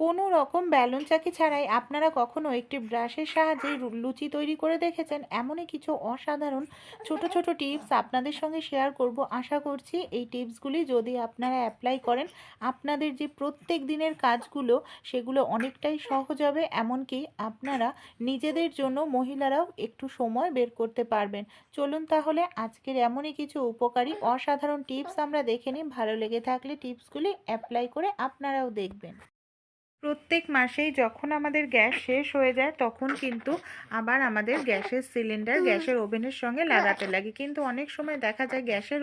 কোনো রকম ব্যালন চাকি ছাড়াই আপনারা কখনো একটি ব্রাশের সাহায্যে লুচি তৈরি করে দেখেছেন? এমনই কিছু অসাধারণ ছোট ছোট টিপস আপনাদের সঙ্গে শেয়ার করব। আশা করছি এই টিপসগুলি যদি আপনারা অ্যাপ্লাই করেন, আপনাদের যে প্রত্যেক দিনের কাজগুলো, সেগুলো অনেকটাই সহজ হবে। এমনকি আপনারা নিজেদের জন্য মহিলারাও একটু সময় বের করতে পারবেন। চলুন তাহলে আজকের এমনই কিছু উপকারী, অসাধারণ টিপস আমরা দেখে নিই। ভালো লেগে থাকলে টিপসগুলি অ্যাপ্লাই করে আপনারাও দেখবেন। প্রত্যেক মাসেই যখন আমাদের গ্যাস শেষ হয়ে যায় তখন কিন্তু আবার আমাদের গ্যাসের সিলিন্ডার গ্যাসের ওভেনের সঙ্গে লাগাতে লাগে। কিন্তু অনেক সময় দেখা যায় গ্যাসের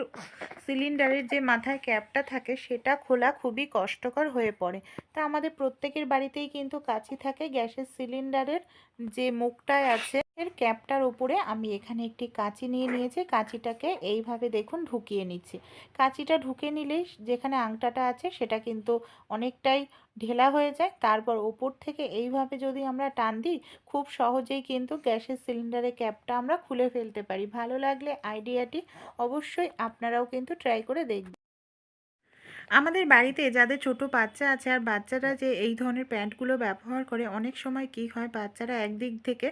সিলিন্ডারের যে মাথায় ক্যাপটা থাকে সেটা খোলা খুবই কষ্টকর হয়ে পড়ে। তা আমাদের প্রত্যেকের বাড়িতেই কিন্তু কাছি থাকে গ্যাসের সিলিন্ডারের যে মুখটায় আছে। এর ক্যাপটার উপরে আমি এখানে একটি কাঁচি নিয়ে নিয়েছি। কাঁচিটাকে এইভাবে দেখুন ঢুকিয়ে নিচ্ছি। কাঁচিটা ঢুকে নিলেই যেখানে আংটাটা আছে সেটা কিন্তু অনেকটাই ঢেলা হয়ে যায়। তারপর ওপর থেকে এইভাবে যদি আমরা টান দিই, খুব সহজেই কিন্তু গ্যাসের সিলিন্ডারের ক্যাপটা আমরা খুলে ফেলতে পারি। ভালো লাগলে আইডিয়াটি অবশ্যই আপনারাও কিন্তু ট্রাই করে দেখবেন। আমাদের বাড়িতে যাদের ছোট বাচ্চা আছে আর বাচ্চারা যে এই ধরনের প্যান্টগুলো ব্যবহার করে, অনেক সময় কি হয় বাচ্চারা একদিক থেকে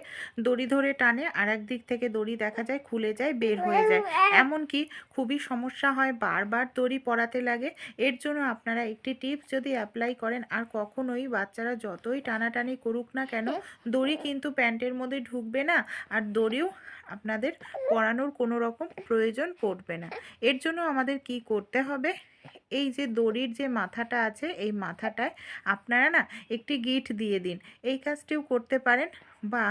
দড়ি ধরে টানে আর দিক থেকে দড়ি দেখা যায় খুলে যায়, বের হয়ে যায়। এমনকি খুবই সমস্যা হয় বারবার দড়ি পরাতে লাগে। এর জন্য আপনারা একটি টিপস যদি অ্যাপ্লাই করেন, আর কখনোই বাচ্চারা যতই টানাটানি করুক না কেন, দড়ি কিন্তু প্যান্টের মধ্যে ঢুকবে না আর দড়িও আপনাদের পরানোর কোনো রকম প্রয়োজন পড়বে না। এর জন্য আমাদের কি করতে হবে? এই যে দড়ির যে মাথাটা আছে, এই মাথাটায় আপনারা না একটি গিট দিয়ে দিন। এই কাজটিও করতে পারেন বা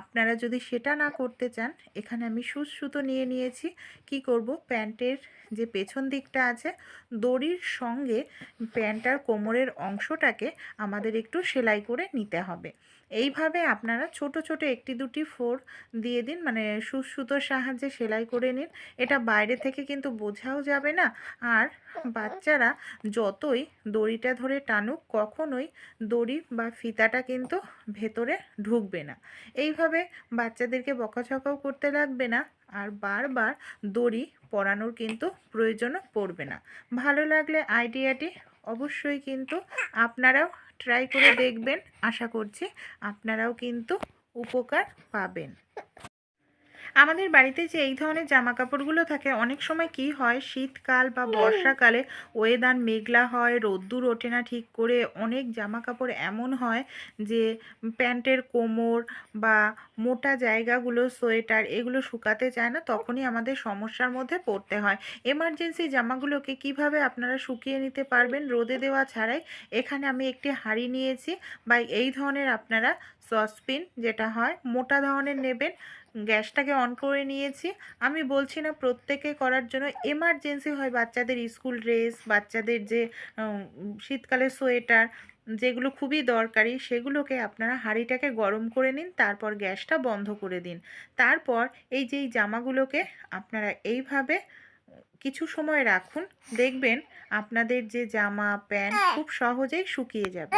আপনারা যদি সেটা না করতে চান, এখানে আমি সুচ সুতো নিয়ে নিয়েছি। কি করব? প্যান্টের যে পেছন দিকটা আছে, দড়ির সঙ্গে প্যান্টার কোমরের অংশটাকে আমাদের একটু সেলাই করে নিতে হবে। এইভাবে আপনারা ছোট ছোট একটি, দুটি ফোর দিয়ে দিন মানে সুচ সুতোর সাহায্যে সেলাই করে নিন। এটা বাইরে থেকে কিন্তু বোঝাও যাবে না। আর বাচ্চারা যতই দড়িটা ধরে টানুক, কখনোই দড়ি বা ফিতাটা কিন্তু ভেতরে ঢুকবে না। এইভাবে বাচ্চাদেরকে বকাঝকাও করতে লাগবে না। আর বারবার দড়ি পরানোর কিন্তু প্রয়োজনও পড়বে না। ভালো লাগলে আইডিয়াটি অবশ্যই কিন্তু আপনারাও ট্রাই করে দেখবেন। আশা করছি আপনারাও কিন্তু উপকার পাবেন। আমাদের বাড়িতে যে এই ধরনের জামা কাপড়গুলো থাকে অনেক সময় কি হয় শীতকাল বা বর্ষাকালে ওয়েদার মেঘলা হয় রোদ্দুর ওঠে না ঠিক করে অনেক জামা কাপড় এমন হয় যে প্যান্টের কোমর বা মোটা জায়গাগুলো সোয়েটার এগুলো শুকাতে চায় না তখনই আমাদের সমস্যার মধ্যে পড়তে হয়। এমার্জেন্সি জামাগুলোকে কীভাবে আপনারা শুকিয়ে নিতে পারবেন রোদে দেওয়া ছাড়াই এখানে আমি একটি হাঁড়ি নিয়েছি বা এই ধরনের আপনারা সসপিন যেটা হয় মোটা ধরনের নেবেন গ্যাসটাকে অন করে নিয়েছি। আমি বলছি না প্রত্যেকে করার জন্য। এমার্জেন্সি হয় বাচ্চাদের স্কুল ড্রেস বাচ্চাদের যে উম, শীতকালের সোয়েটার যেগুলো খুবই দরকারি সেগুলোকে আপনারা হাঁড়িটাকে গরম করে নিন তারপর গ্যাসটা বন্ধ করে দিন। তারপর এই যে জামাগুলোকে আপনারা এইভাবে কিছু সময় রাখুন। দেখবেন আপনাদের যে জামা প্যান্ট খুব সহজেই শুকিয়ে যাবে।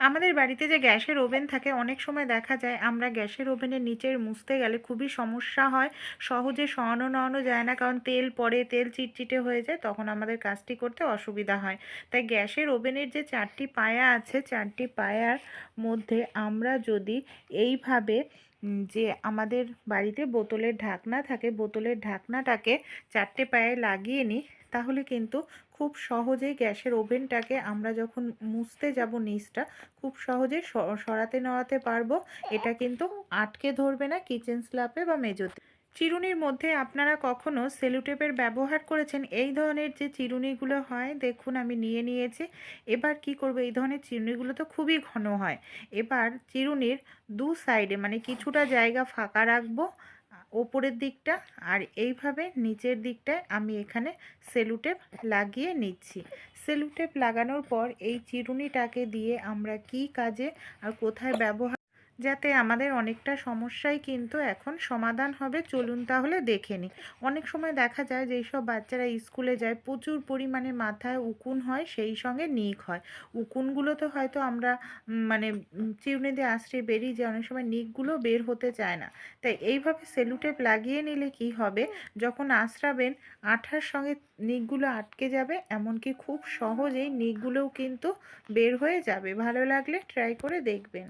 আমাদের বাড়িতে যে গ্যাসের ওভেন থাকে, অনেক সময় দেখা যায় আমরা গ্যাসের ওভেনের নিচের মুছতে গেলে খুবই সমস্যা হয়। সহজে সরানো নামানো যায় না, কারণ তেল পড়ে তেল চিটচিটে হয়ে যায়, তখন আমাদের কাজটি করতে অসুবিধা হয়। তাই গ্যাসের ওভেনের যে চারটি পায়া আছে, চারটি পায়ার মধ্যে আমরা যদি এইভাবে যে আমাদের বাড়িতে বোতলের ঢাকনা থাকে, বোতলের ঢাকনাটাকে চারটে পায়ে লাগিয়ে নিই তাহলে কিন্তু খুব সহজেই গ্যাসের ওভেনটাকে আমরা যখন মুছতে যাব নিচটা, খুব সহজে সরাতে নেওয়াতে পারব। এটা কিন্তু আটকে ধরবে না কিচেন স্ল্যাপে বা মেজোতে চিরুনির মধ্যে আপনারা কখনো সেলুটেপের ব্যবহার করেছেন? এই ধরনের যে চিরুনিগুলো হয়, দেখুন আমি নিয়ে নিয়েছি। এবার কি করব? এই ধরনের চিরুনিগুলো তো খুবই ঘন হয়। এবার চিরুনির দু সাইডে মানে কিছুটা জায়গা ফাঁকা রাখব। ওপরের দিকটা আর এইভাবে নিচের দিকটায় আমি এখানে সেলুটেপ লাগিয়ে নিচ্ছি। সেলুটেপ লাগানোর পর এই চিরুনিটাকে দিয়ে আমরা কি কাজে আর কোথায় ব্যবহার যাতে আমাদের অনেকটা সমস্যাই কিন্তু এখন সমাধান হবে। চলুন তাহলে দেখে নিই। অনেক সময় দেখা যায় যেই সব বাচ্চারা স্কুলে যায়, প্রচুর পরিমাণে মাথায় উকুন হয়, সেই সঙ্গে নিক হয়। উকুনগুলো তো হয়তো আমরা মানে চিরুনি দিয়ে আশ্রয় বেরিয়ে যায় অনেক সময় নিকগুলো বের হতে চায় না। তাই এইভাবে সেলুটেপ লাগিয়ে নিলে কি হবে? যখন আশ্রাবেন আঠার সঙ্গে নিকগুলো আটকে যাবে, এমনকি খুব সহজেই নিকগুলোও কিন্তু বের হয়ে যাবে। ভালো লাগলে ট্রাই করে দেখবেন।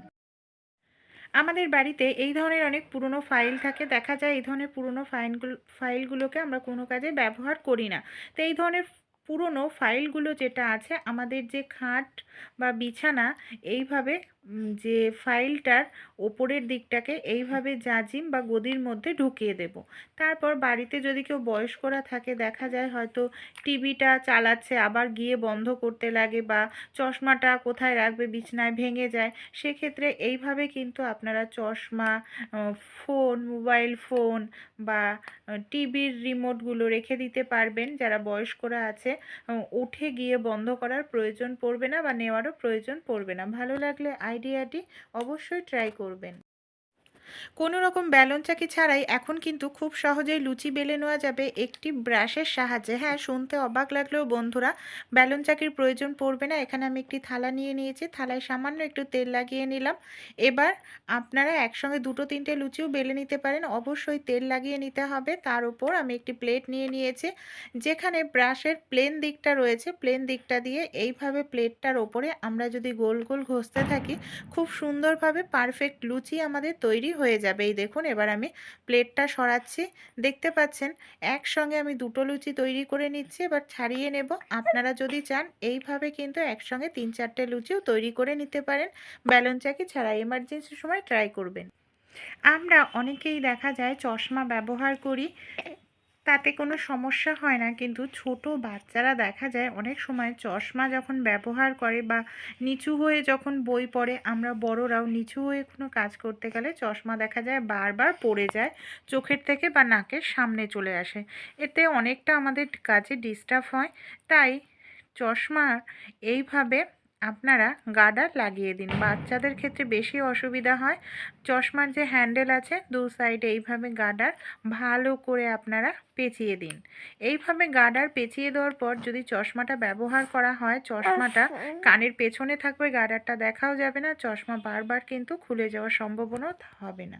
আমাদের বাড়িতে এই ধরনের অনেক পুরনো ফাইল থাকে। দেখা যায় এই ধরনের পুরনো ফাইলগুলো ফাইলগুলোকে আমরা কোনো কাজে ব্যবহার করি না। তো এই ধরনের পুরনো ফাইলগুলো যেটা আছে, আমাদের যে খাট বা বিছানা, এইভাবে যে ফাইলটার ওপরের দিকটাকে এইভাবে জাজিম বা গদির মধ্যে ঢুকিয়ে দেব। তারপর বাড়িতে যদি কেউ বয়স্করা থাকে, দেখা যায় হয়তো টিভিটা চালাচ্ছে, আবার গিয়ে বন্ধ করতে লাগে বা চশমাটা কোথায় রাখবে, বিছনায় ভেঙে যায়, সেক্ষেত্রে এইভাবে কিন্তু আপনারা চশমা ফোন, মোবাইল ফোন বা টিভির রিমোটগুলো রেখে দিতে পারবেন, যারা বয়স্করা আছে। উঠে গিয়ে বন্ধ করার প্রয়োজন পড়বে না বা নেওয়ারও প্রয়োজন পড়বে না। ভালো লাগলে আইডিয়াটি অবশ্যই ট্রাই করবেন। কোনো রকম ব্যালন চাকি ছাড়াই এখন কিন্তু খুব সহজেই লুচি বেলে নেওয়া যাবে একটি ব্রাশের সাহায্যে। হ্যাঁ শুনতে অবাক লাগলেও বন্ধুরা, ব্যালন চাকির প্রয়োজন পড়বে না। এখানে আমি একটি থালা নিয়ে নিয়েছি, থালায় সামান্য একটু তেল লাগিয়ে নিলাম। এবার আপনারা একসঙ্গে দুটো তিনটে লুচিও বেলে নিতে পারেন। অবশ্যই তেল লাগিয়ে নিতে হবে। তার উপর আমি একটি প্লেট নিয়ে নিয়েছি, যেখানে ব্রাশের প্লেন দিকটা রয়েছে। প্লেন দিকটা দিয়ে এইভাবে প্লেটটার ওপরে আমরা যদি গোল গোল ঘষতে থাকি, খুব সুন্দরভাবে পারফেক্ট লুচি আমাদের তৈরি হয়ে যাবে। এই দেখুন, এবার আমি প্লেটটা সরাচ্ছি। দেখতে পাচ্ছেন, একসঙ্গে আমি দুটো লুচি তৈরি করে নিচ্ছি। এবার ছাড়িয়ে নেব। আপনারা যদি চান, এইভাবে কিন্তু একসঙ্গে তিন চারটে লুচিও তৈরি করে নিতে পারেন। ব্যালন চাকি ছাড়া এমার্জেন্সির সময় ট্রাই করবেন। আমরা অনেকেই দেখা যায় চশমা ব্যবহার করি। তাতে কোনো সমস্যা হয় না। কিন্তু ছোট বাচ্চারা দেখা যায় অনেক সময় চশমা যখন ব্যবহার করে বা নিচু হয়ে যখন বই পড়ে, আমরা বড়রাও নিচু হয়ে কোনো কাজ করতে গেলে চশমা দেখা যায় বারবার পড়ে যায়, চোখের থেকে বা নাকের সামনে চলে আসে। এতে অনেকটা আমাদের কাজে ডিস্টার্ব হয়। তাই চশমা এইভাবে আপনারা গার্ডার লাগিয়ে দিন। বাচ্চাদের ক্ষেত্রে বেশি অসুবিধা হয়। চশমার যে হ্যান্ডেল আছে দু সাইডে এইভাবে গার্ডার ভালো করে আপনারা পেঁচিয়ে দিন। এইভাবে গার্ডার পেঁচিয়ে দেওয়ার পর যদি চশমাটা ব্যবহার করা হয় চশমাটা কানের পেছনে থাকবে গার্ডারটা দেখাও যাবে না চশমা বারবার কিন্তু খুলে যাওয়ার সম্ভাবনা হবে না।